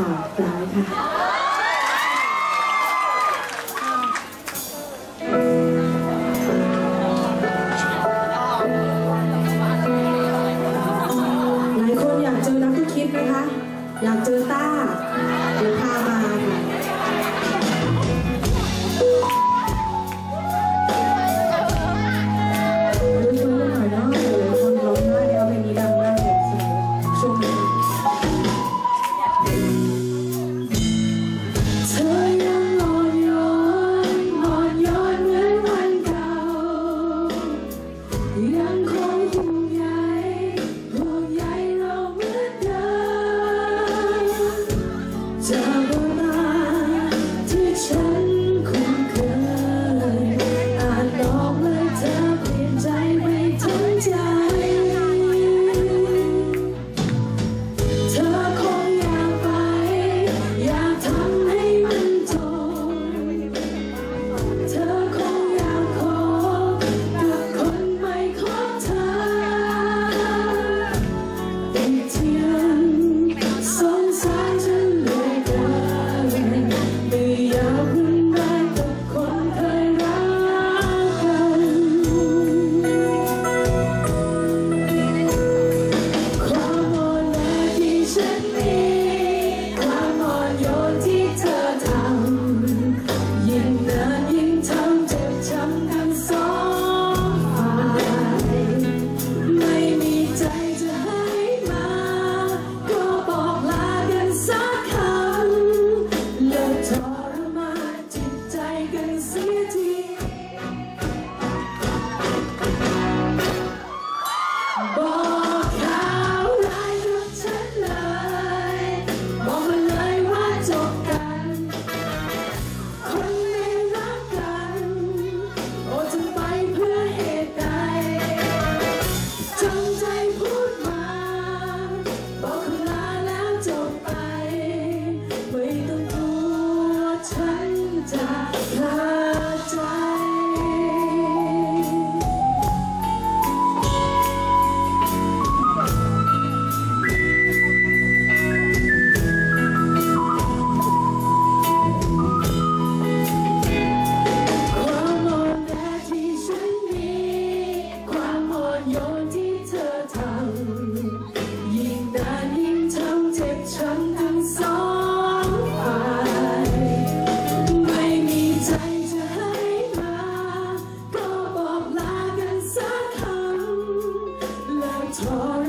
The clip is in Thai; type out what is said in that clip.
หลายคนอยากเจอนักธุรกิจไคะ อยากเจอต้าเดี๋ยวพามาค่ะ time.